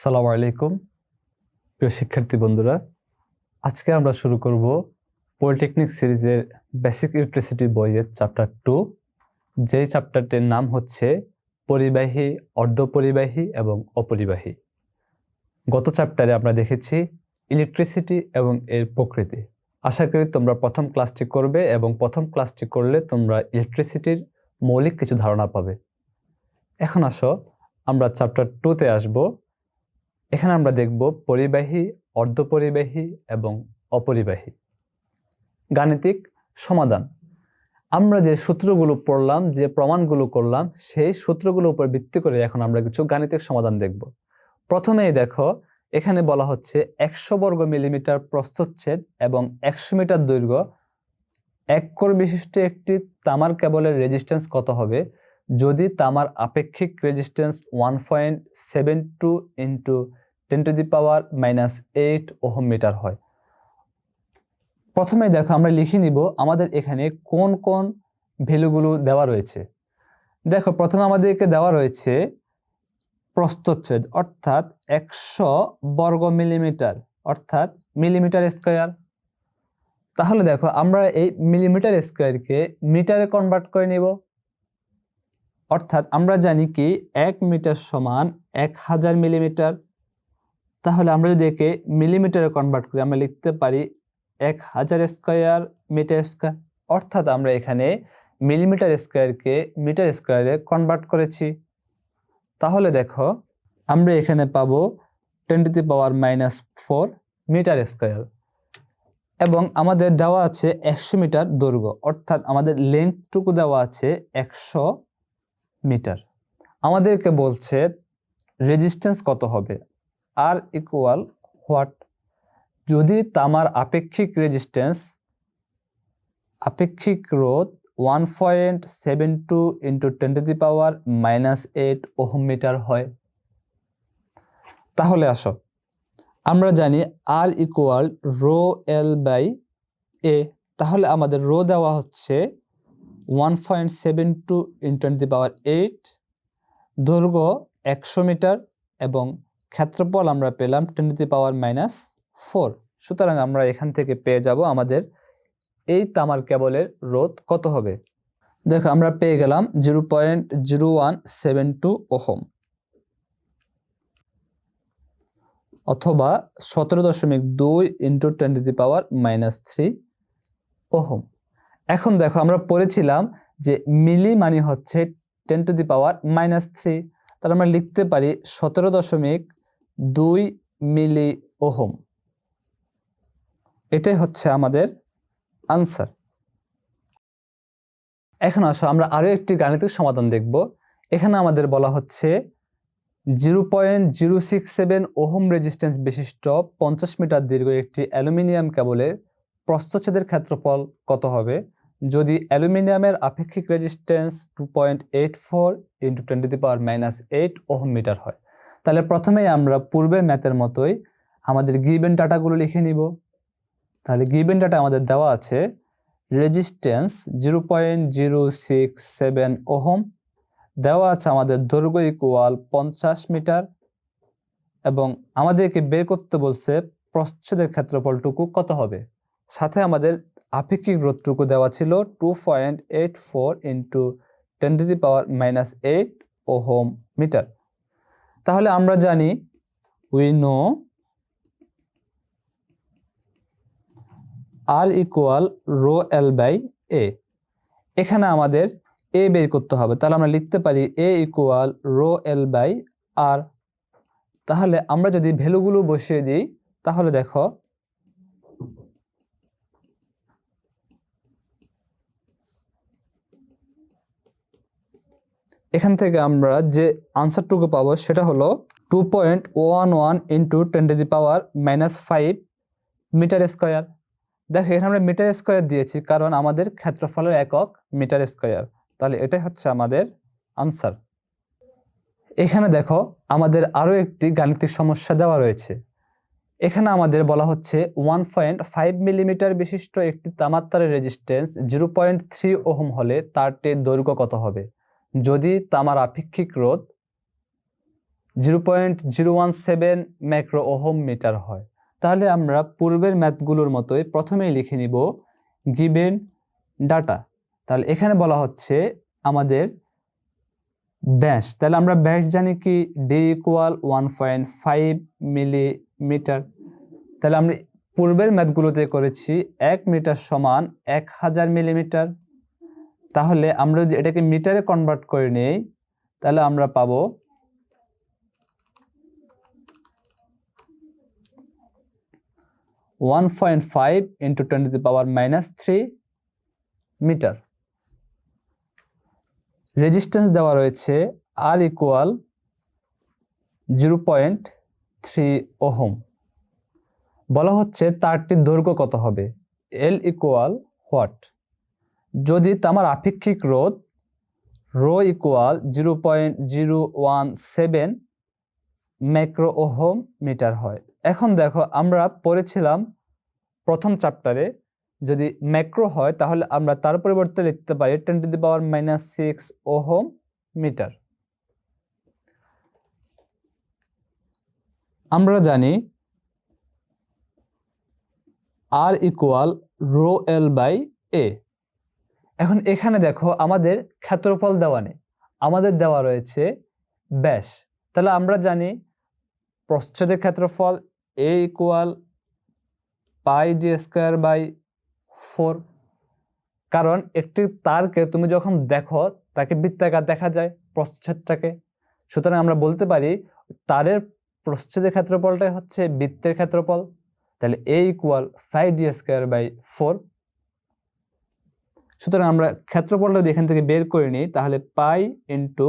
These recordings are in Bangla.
সালামু আলাইকুম, প্রিয় শিক্ষার্থী বন্ধুরা। আজকে আমরা শুরু করব পলিটেকনিক সিরিজের বেসিক ইলেকট্রিসিটি বইয়ের চ্যাপ্টার টু যেই চ্যাপ্টারটির নাম হচ্ছে পরিবাহী, অর্ধপরিবাহী এবং অপরিবাহী। গত চ্যাপ্টারে আমরা দেখেছি ইলেকট্রিসিটি এবং এর প্রকৃতি। আশা করি তোমরা প্রথম ক্লাসটি করবে এবং প্রথম ক্লাসটি করলে তোমরা ইলেকট্রিসিটির মৌলিক কিছু ধারণা পাবে। এখন আসো, আমরা চ্যাপ্টার টুতে আসব। এখানে আমরা দেখব পরিবাহী, অর্ধপরিবাহী এবং অপরিবাহী। গাণিতিক সমাধান। আমরা যে সূত্রগুলো পড়লাম, যে প্রমাণগুলো করলাম, সেই সূত্রগুলোর উপর ভিত্তি করে এখন আমরা কিছু গাণিতিক সমাধান দেখব। প্রথমেই দেখো, এখানে বলা হচ্ছে একশো বর্গ মিলিমিটার প্রস্থচ্ছেদ এবং একশো মিটার দৈর্ঘ্য। এক কোর বিশিষ্ট একটি তামার কেবলের রেজিস্ট্যান্স কত হবে? যদি তামার আপেক্ষিক resistance one point seven two into ten to the power minus eight ohm metre হয়। প্রথমে দেখো আমরা লিখে নিব আমাদের এখানে কোন কোন ভ্যালুগুলো দেওয়া রয়েছে। দেখো প্রথমে আমাদেরকে দেওয়া রয়েছে প্রস্থচ্ছেদ, অর্থাৎ একশো বর্গ মিলিমিটার, অর্থাৎ মিলিমিটার স্কোয়ার। তাহলে দেখো আমরা এই মিলিমিটার স্কোয়ারকে মিটারে কনভার্ট করে নেব। অর্থাৎ আমরা জানি কি এক মিটার সমান এক হাজার মিলিমিটার। তাহলে আমরা যদি একে মিলিমিটারে কনভার্ট করি, আমরা লিখতে পারি এক হাজার স্কোয়ার মিটার স্কোয়ার অর্থাৎ আমরা এখানে মিলিমিটার স্কোয়ারকে মিটার স্কোয়ারে কনভার্ট করেছি। তাহলে দেখো, আমরা এখানে পাবো to power minus four metre square এবং আমাদের দেওয়া আছে একশো মিটার দৈর্ঘ্য, অর্থাৎ আমাদের লেন্থটুকু দেওয়া আছে একশো মিটার আমাদেরকে বলছে রেজিস্ট্যান্স কত হবে? আর ইকুয়াল হোয়াট যদি তামার আপেক্ষিক রেজিস্ট্যান্স আপেক্ষিক রোধ one point seven two into ten to the power minus eight ohm metre হয়। তাহলে আসো, আমরা জানি R equal rho L by A তাহলে আমাদের রো দেওয়া হচ্ছে one point seven two into ten the power eight দৈর্ঘ্য একশো মিটার এবং ক্ষেত্রফল আমরা পেলাম ten to the power minus four সুতরাং আমরা এখান থেকে পেয়ে যাব আমাদের এই তামার কেবলের রোধ কত হবে? দেখো, আমরা পেয়ে গেলাম zero point zero one seven two ohm. অথবা সতেরো দশমিক দুই into ten to power minus three ohm. এখন দেখো, আমরা পড়েছিলাম যে মিলি মানে হচ্ছে ten to the power minus three তাহলে আমরা লিখতে পারি সতেরো দশমিক দুই মিলি ওহম। এটাই হচ্ছে আমাদের আনসার। এখন আসো, আমরা আরও একটি গাণিতিক সমাধান দেখব। এখানে আমাদের বলা হচ্ছে zero point zero six seven ohm resistance বিশিষ্ট পঞ্চাশ মিটার দীর্ঘ একটি অ্যালুমিনিয়াম কেবলের প্রস্থচ্ছেদের ক্ষেত্রফল কত হবে? যদি অ্যালুমিনিয়ামের আপেক্ষিক resistance two point eight four into twenty the power minus eight ohm metre হয় তাহলে প্রথমেই আমরা পূর্বের ম্যাথের মতোই আমাদের গিভেন ডাটাগুলো লিখে নিব। তাহলে গিভেন ডাটা আমাদের দেওয়া আছে resistance zero point zero six seven ohm. দেওয়া আছে আমাদের দৈর্ঘ্য ইকুয়াল পঞ্চাশ মিটার এবং আমাদেরকে বের করতে বলছে প্রচ্ছেদের ক্ষেত্রফলটুকু কত হবে? সাথে আমাদের আপেক্ষিক রোধটুকু দেওয়া ছিল two point eight four into ten to the power minus eight ohm metre. তাহলে আমরা জানি we know R equal rho L by A এখানে আমাদের এ বের করতে হবে, তাহলে আমরা লিখতে পারি A equal rho L by R তাহলে আমরা যদি ভ্যালুগুলো বসিয়ে দিই, তাহলে দেখো এখান থেকে আমরা যে আনসারটুকু পাবো সেটা হলো two point one one into ten to the power minus five metre square দেখো, এখানে আমরা মিটার স্কোয়ার দিয়েছি কারণ আমাদের ক্ষেত্রফলের একক মিটার স্কোয়ার তাহলে এটাই হচ্ছে আমাদের আনসার এখানে দেখো, আমাদের আরও একটি গাণিতিক সমস্যা দেওয়া রয়েছে। এখানে আমাদের বলা হচ্ছে ওয়ান পয়েন্ট ফাইভ মিলিমিটার বিশিষ্ট একটি তামাত্তারের resistance zero point three ohm হলে তারটির দৈর্ঘ্য কত হবে? যদি তামার আপেক্ষিক রোধ zero point zero one seven macro ohm metre হয়, তাহলে আমরা পূর্বের ম্যাথগুলোর মতোই প্রথমেই লিখে নিব গিভেন ডাটা। তাহলে এখানে বলা হচ্ছে আমাদের ব্যাস। তাহলে আমরা ব্যাস জানি কি? D equal one point five millimetre তাহলে আমরা পূর্বের ম্যাথগুলোতে করেছি এক মিটার সমান এক হাজার মিলিমিটার তাহলে আমরা যদি এটাকে মিটারে কনভার্ট করে নিই, তাহলে আমরা পাবো one point five into twenty to power minus three metre resistance দেওয়া রয়েছে R equal zero point three ohm. বলা হচ্ছে তারটির দৈর্ঘ্য কত হবে? এল ইকুয়াল হোয়াট যদি তামার আপেক্ষিক রোধ rho equal zero point zero one seven macro ohm metre হয়। এখন দেখো, আমরা পড়েছিলাম প্রথম চ্যাপ্টারে, যদি ম্যাক্রো হয় তাহলে আমরা তার পরিবর্তে লিখতে পারি ten to the power minus six ohm metre আমরা জানি R equal rho L by A এখন এখানে দেখো আমাদের ক্ষেত্রফল দেওয়া নেই। আমাদের দেওয়া রয়েছে ব্যাস। তাহলে আমরা জানি প্রচ্ছদের ক্ষেত্রফল A equal pi D square by four কারণ একটি তারকে তুমি যখন দেখো, তাকে বৃত্তাকার দেখা যায় প্রচ্ছদটাকে। সুতরাং আমরা বলতে পারি তারের প্রচ্ছদের ক্ষেত্রফলটাই হচ্ছে বৃত্তের ক্ষেত্রফল। তাহলে A equal five D square by four সুতরাং আমরা ক্ষেত্রফলটা যদি এখান থেকে বের করে নিই, তাহলে পাই ইন্টু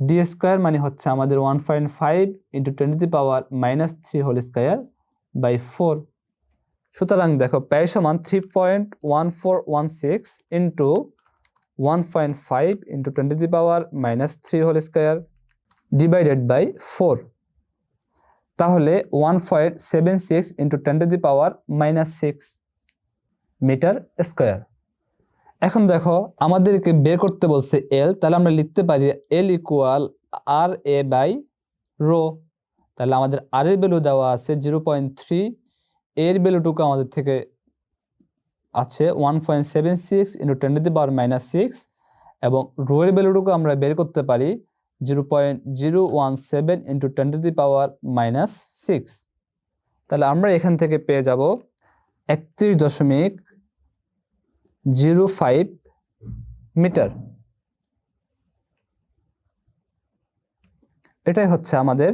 ডি স্কোয়ার মানে হচ্ছে আমাদের one point five into twenty power minus three whole square by four সুতরাং দেখো প্যাই সমান three point one four one six into one point five into twenty power minus three whole square divided by four তাহলে one point seven six into ten to the power minus six metre square এখন দেখো, আমাদেরকে বের করতে বলছে এল তাহলে আমরা লিখতে পারি L equal R A by rho তাহলে আমাদের আর এর ভ্যালু দেওয়া আছে জিরো পয়েন্ট থ্রি এর ভ্যালুটুকু আমাদের থেকে আছে one point seven six into ten to the power minus six এবং রো এর ভ্যালুটুকু আমরা বের করতে পারি zero point zero one seven into ten to the power minus six তাহলে আমরা এখান থেকে পেয়ে যাব একত্রিশ দশমিক জিরো ফাইভ মিটার। এটাই হচ্ছে আমাদের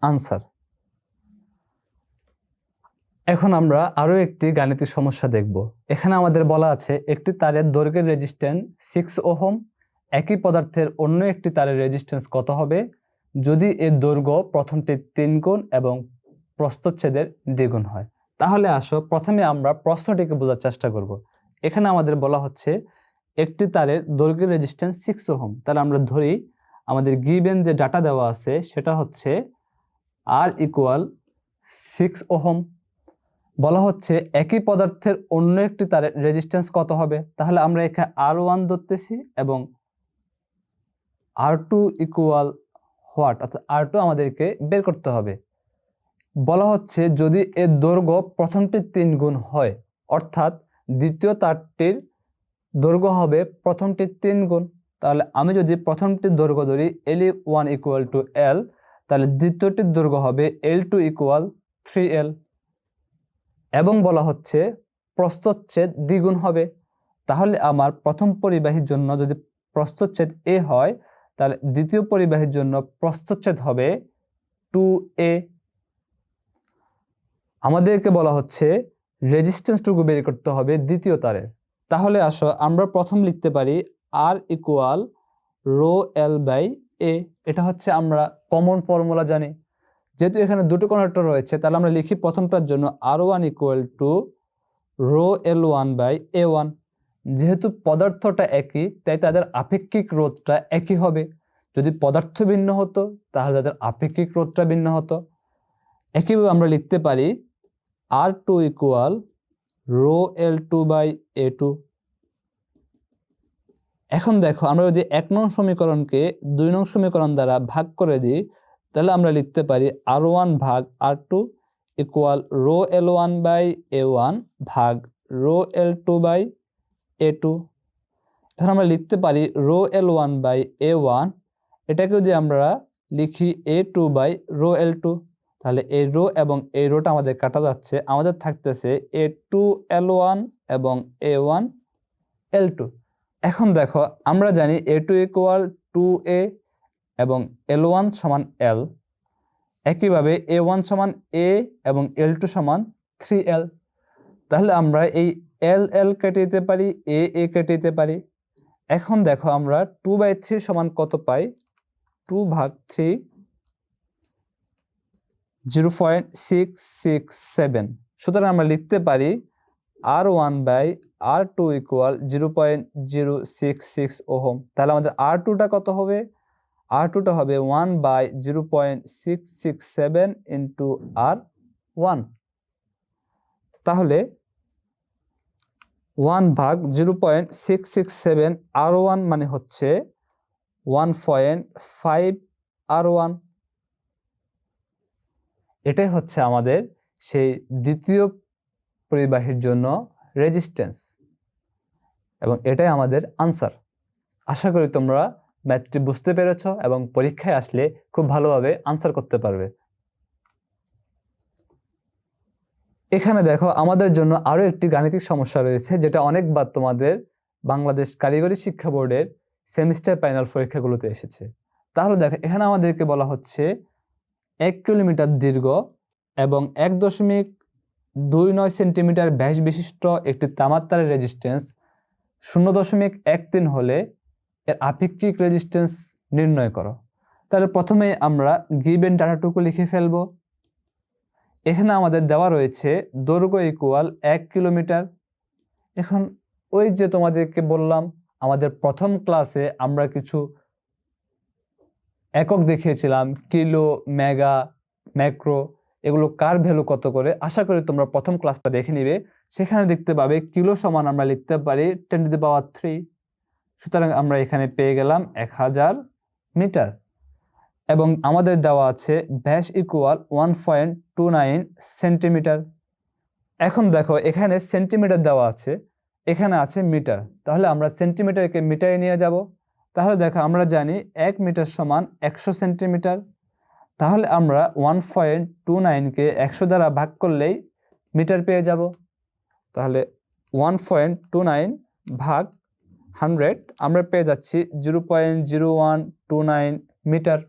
আনসার। এখন আমরা আরও একটি গাণিতিক সমস্যা দেখব। এখানে আমাদের বলা আছে, একটি তারের দৈর্ঘ্যের রেজিস্ট্যান্স সিক্স ওহম, একই পদার্থের অন্য একটি তারের রেজিস্ট্যান্স কত হবে? যদি এর দৈর্ঘ্য প্রথমটি তিন গুণ এবং প্রস্তচ্ছেদের দ্বিগুণ হয়। তাহলে আসো, প্রথমে আমরা প্রশ্নটিকে বোঝার চেষ্টা করব। এখানে আমাদের বলা হচ্ছে একটি তারের দৈর্ঘ্যের রেজিস্ট্যান্স সিক্স ওহম। তাহলে আমরা ধরি আমাদের গিভেন যে ডাটা দেওয়া আছে, সেটা হচ্ছে আর ইকুয়াল সিক্স ওহম। বলা হচ্ছে একই পদার্থের অন্য একটি তারের রেজিস্ট্যান্স কত হবে? তাহলে আমরা এখানে আর ওয়ান ধরতেছি এবং আর টু ইকুয়াল হোয়াট অর্থাৎ আর টু আমাদেরকে বের করতে হবে। বলা হচ্ছে যদি এর দৈর্ঘ্য প্রথমটির তিন গুণ হয়, অর্থাৎ দ্বিতীয় তারটির দৈর্ঘ্য হবে প্রথমটির তিন গুণ। তাহলে আমি যদি প্রথমটির দৈর্ঘ্য ধরি L E one equal two L তাহলে দ্বিতীয়টির দৈর্ঘ্য হবে L two equal three L এবং বলা হচ্ছে প্রস্তচ্ছেদ দ্বিগুণ হবে। তাহলে আমার প্রথম পরিবাহীর জন্য যদি প্রস্তচ্ছেদ এ হয়, তাহলে দ্বিতীয় পরিবাহীর জন্য প্রস্তচ্ছেদ হবে টু এ আমাদেরকে বলা হচ্ছে রেজিস্ট্যান্সটুকু বের করতে হবে দ্বিতীয় তারের তাহলে আসো, আমরা প্রথম লিখতে পারি R equal rho L by A. এটা হচ্ছে আমরা কমন ফর্মুলা জানি। যেহেতু এখানে দুটো কনেক্টর রয়েছে, তাহলে আমরা লিখি প্রথমটার জন্য R one equal to rho L one by A one যেহেতু পদার্থটা একই, তাই তাদের আপেক্ষিক রোধটা একই হবে। যদি পদার্থ ভিন্ন হতো, তাহলে তাদের আপেক্ষিক রোধটা ভিন্ন হতো। একইভাবে আমরা লিখতে পারি R two equal rho L two by A two. এখন দেখো, আমরা যদি এক নং সমীকরণকে দুই নং সমীকরণ দ্বারা ভাগ করে দিই, তাহলে আমরা লিখতে পারি আর ওয়ান ভাগ R two equal rho L one by A one ভাগ rho L two by A two. এখন আমরা লিখতে পারি rho L one by A one এটাকে যদি আমরা লিখি A two by rho L two. তাহলে এই রো এবং এই রোটা আমাদের কাটা যাচ্ছে। আমাদের থাকতেছে এ টু এল ওয়ান এবং এ ওয়ান এল টু এখন দেখো, আমরা জানি A two equal two A এবং এল ওয়ান সমান এল একইভাবে এ ওয়ান সমান এ এবং এল টু সমান থ্রি এল তাহলে আমরা এই এল এল কেটে দিতে পারি এ এ কেটে দিতে পারি। এখন দেখো আমরা টু বাই থ্রি সমান কত পাই? টু ভাগ three zero point six six seven. সুতরাং আমরা লিখতে পারি R one by R two equal zero point zero six six ohm. তাহলে আমাদের আর টুটা কত হবে? আর টুটা হবে one by zero point six six seven into R one. তাহলে ওয়ান ভাগ zero point six six seven R one মানে হচ্ছে one point five R one. এটাই হচ্ছে আমাদের সেই দ্বিতীয় পরিবাহীর জন্য রেজিস্ট্যান্স এবং এটাই আমাদের আনসার আশা করি তোমরা ম্যাথটি বুঝতে পেরেছ এবং পরীক্ষায় আসলে খুব ভালোভাবে আনসার করতে পারবে। এখানে দেখো, আমাদের জন্য আরও একটি গাণিতিক সমস্যা রয়েছে, যেটা অনেকবার তোমাদের বাংলাদেশ কারিগরি শিক্ষা বোর্ডের সেমিস্টার ফাইনাল পরীক্ষাগুলোতে এসেছে। তাহলে দেখো, এখানে আমাদেরকে বলা হচ্ছে এক কিলোমিটার দীর্ঘ এবং এক দশমিক দুই নয় সেন্টিমিটার ব্যাস বিশিষ্ট একটি তামাত্তারের রেজিস্ট্যান্স শূন্য দশমিক এক তিন হলে এর আপেক্ষিক রেজিস্ট্যান্স নির্ণয় করো। তাহলে প্রথমে আমরা গিবেন ডাটাটুকু লিখে ফেলব। এখানে আমাদের দেওয়া রয়েছে দৈর্ঘ্য ইকুয়াল এক কিলোমিটার। এখন ওই যে তোমাদেরকে বললাম, আমাদের প্রথম ক্লাসে আমরা কিছু একক দেখিয়েছিলাম, কিলো, মেগা, ম্যাক্রো, এগুলো কার ভ্যালু কত করে? আশা করি তোমরা প্রথম ক্লাসটা দেখে নিবে। সেখানে দেখতে পাবে কিলো সমান আমরা লিখতে পারি ten to the power three. সুতরাং আমরা এখানে পেয়ে গেলাম এক হাজার মিটার। এবং আমাদের দেওয়া আছে ব্যাস equal one point two nine centimetre এখন দেখো এখানে সেন্টিমিটার দেওয়া আছে, এখানে আছে মিটার। তাহলে আমরা সেন্টিমিটারকে মিটারে নিয়ে যাব। তাহলে দেখো আমরা জানি এক মিটার সমান একশো সেন্টিমিটার। তাহলে আমরা ওয়ান পয়েন্ট টু নাইনকে একশো দ্বারা ভাগ করলেই মিটার পেয়ে যাব। তাহলে ওয়ান পয়েন্ট টু নাইন ভাগ হান্ড্রেড আমরা পেয়ে যাচ্ছি zero point zero one two nine metre.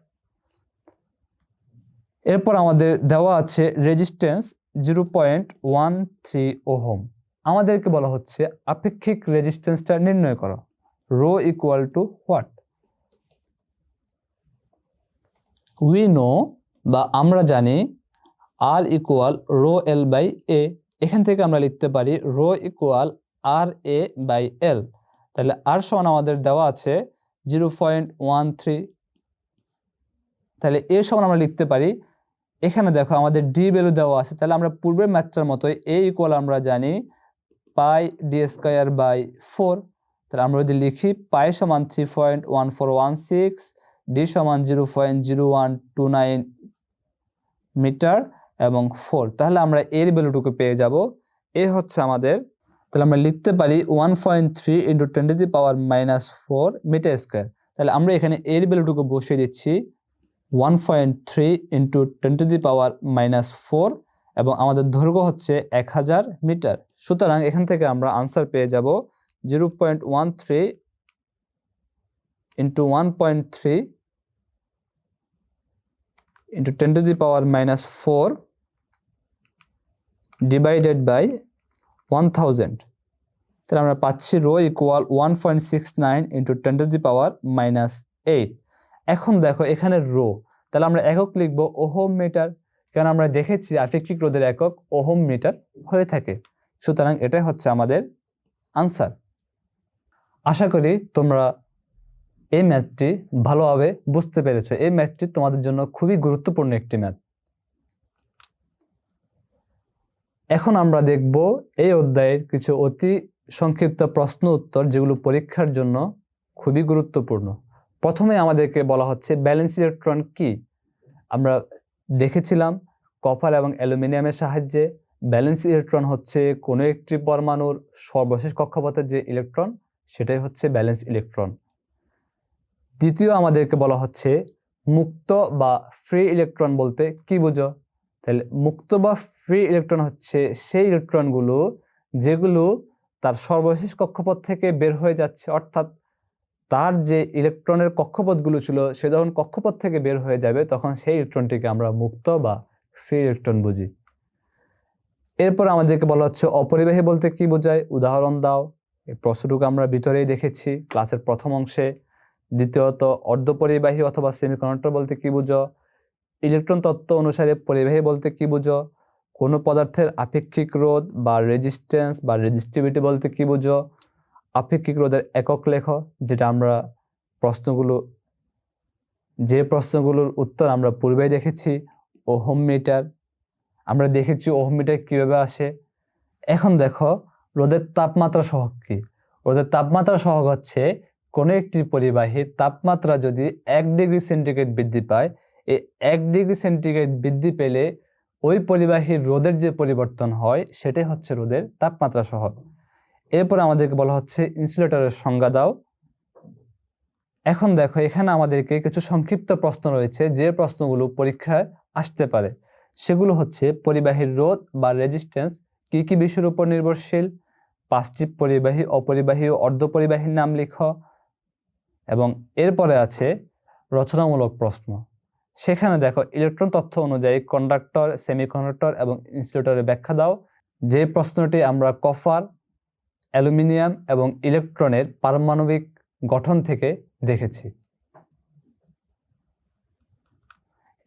এরপর আমাদের দেওয়া আছে resistance zero point one three ohm. আমাদেরকে বলা হচ্ছে আপেক্ষিক রেজিস্ট্যান্সটা নির্ণয় করো। Rho equal to what? We know বা আমরা জানি R equal rho L by A. এখান থেকে আমরা লিখতে পারি rho equal R A by L. তাহলে আর সমান আমাদের দেওয়া আছে জিরো পয়েন্ট ওয়ান থ্রি। তাহলে এ সমান আমরা লিখতে পারি। এখানে দেখো আমাদের ডি ভ্যালু দেওয়া আছে। তাহলে আমরা পূর্বের ম্যাথটার মতোই এ ইকুয়াল আমরা জানি pi D square by four. তাহলে আমরা যদি লিখি পাই সমান three point one four one six D সমান zero point zero one two nine metre এবং ফোর তাহলে আমরা এর ভ্যালুটুকু পেয়ে যাব। এ হচ্ছে আমাদের, তাহলে আমরা লিখতে পারি one point three into twenty the power minus four metre square. তাহলে আমরা এখানে এর ভ্যালুটুকু বসিয়ে দিচ্ছি one point three into twenty the power minus four এবং আমাদের দৈর্ঘ্য হচ্ছে এক হাজার মিটার। সুতরাং এখান থেকে আমরা আনসার পেয়ে যাব zero point one three into one point three into ten to the power minus four divided by one thousand তাহলে আমরা পাচ্ছি rho equal one point six nine into ten to the power minus eight এখন দেখো এখানে রো তাহলে আমরা একক লিখব ওহম মিটার কারণ আমরা দেখেছি আপেক্ষিক রোধের একক ওহম মিটার হয়ে থাকে। সুতরাং এটাই হচ্ছে আমাদের আনসার আশা করি তোমরা এই ম্যাথটি ভালোভাবে বুঝতে পেরেছ। এই ম্যাথটি তোমাদের জন্য খুবই গুরুত্বপূর্ণ একটি ম্যাথ এখন আমরা দেখব এই অধ্যায়ের কিছু অতি সংক্ষিপ্ত প্রশ্ন উত্তর যেগুলো পরীক্ষার জন্য খুবই গুরুত্বপূর্ণ। প্রথমে আমাদেরকে বলা হচ্ছে ব্যালেন্স ইলেকট্রন কি? আমরা দেখেছিলাম কপার এবং অ্যালুমিনিয়ামের সাহায্যে ব্যালেন্স ইলেকট্রন হচ্ছে কোনো একটি পরমাণুর সর্বশেষ কক্ষপথের যে ইলেকট্রন সেটাই হচ্ছে ব্যালেন্স ইলেকট্রন দ্বিতীয় আমাদেরকে বলা হচ্ছে মুক্ত বা ফ্রি ইলেকট্রন বলতে কি বুঝো? তাহলে মুক্ত বা ফ্রি ইলেকট্রন হচ্ছে সেই ইলেকট্রনগুলো যেগুলো তার সর্বশেষ কক্ষপথ থেকে বের হয়ে যাচ্ছে। অর্থাৎ তার যে ইলেকট্রনের কক্ষপথগুলো ছিল, সে যখন কক্ষপথ থেকে বের হয়ে যাবে, তখন সেই ইলেকট্রনটিকে আমরা মুক্ত বা ফ্রি ইলেকট্রন বুঝি। এরপর আমাদেরকে বলা হচ্ছে অপরিবাহী বলতে কি বোঝায়? উদাহরণ দাও। এই প্রশ্নটুকু আমরা ভিতরেই দেখেছি। ক্লাসের প্রথম অংশে, দ্বিতীয়ত, অর্ধপরিবাহী অথবা সেমিকন্ডাক্টর বলতে কি বুঝো? ইলেকট্রন তত্ত্ব অনুসারে পরিবাহী বলতে কি বুঝো? কোনো পদার্থের আপেক্ষিক রোধ বা রেজিস্ট্যান্স বা রেজিস্টিভিটি বলতে কি বুঝো? আপেক্ষিক রোধের একক লেখ, যেটা আমরা প্রশ্নগুলো, যে প্রশ্নগুলোর উত্তর আমরা পূর্বেই দেখেছি, ওহম মিটার। আমরা দেখেছি ওহম মিটার কীভাবে আসে। এখন দেখো রোদের তাপমাত্রা সহগ কী? রোদের তাপমাত্রা সহগ হচ্ছে কোনো একটি পরিবাহীর তাপমাত্রা যদি এক ডিগ্রি সেন্টিগ্রেড বৃদ্ধি পায়, এই এক ডিগ্রি সেন্টিগ্রেড বৃদ্ধি পেলে ওই পরিবাহীর রোদের যে পরিবর্তন হয়, সেটাই হচ্ছে রোদের তাপমাত্রা সহগ। এরপর আমাদেরকে বলা হচ্ছে ইনসুলেটরের সংজ্ঞা দাও। এখন দেখো, এখানে আমাদেরকে কিছু সংক্ষিপ্ত প্রশ্ন রয়েছে, যে প্রশ্নগুলো পরীক্ষায় আসতে পারে। সেগুলো হচ্ছে, পরিবাহীর রোধ বা রেজিস্ট্যান্স কী কী বিষয়ের উপর নির্ভরশীল? পাঁচটি পরিবাহী, অপরিবাহী ও অর্ধপরিবাহীর নাম লিখ। এবং এরপরে আছে রচনামূলক প্রশ্ন। সেখানে দেখো, ইলেকট্রন তথ্য অনুযায়ী কন্ডাক্টর, সেমিকন্ডাক্টর এবং ইনসুলেটরের ব্যাখ্যা দাও। যে প্রশ্নটি আমরা কফার অ্যালুমিনিয়াম এবং ইলেকট্রনের পারমাণবিক গঠন থেকে দেখেছি।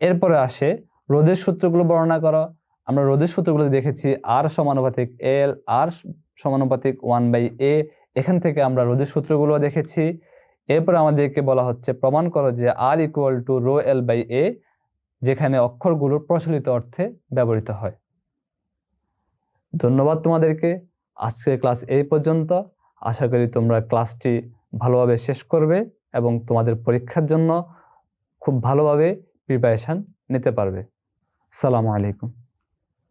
এরপরে আসে রোদের সূত্রগুলো বর্ণনা করো। আমরা রোদের সূত্রগুলো দেখেছি আর সমানুপাতিক এল আর সমানুপাতিক ওয়ান বাই এ এখান থেকে আমরা রোদের সূত্রগুলো দেখেছি। এরপর আমাদেরকে বলা হচ্ছে, প্রমাণ করো যে R equal to rho L by A যেখানে অক্ষরগুলো প্রচলিত অর্থে ব্যবহৃত হয়। ধন্যবাদ তোমাদেরকে। আজকের ক্লাস এই পর্যন্ত। আশা করি তোমরা ক্লাসটি ভালোভাবে শেষ করবে এবং তোমাদের পরীক্ষার জন্য খুব ভালোভাবে প্রিপারেশান নিতে পারবে। সালামু আলাইকুম।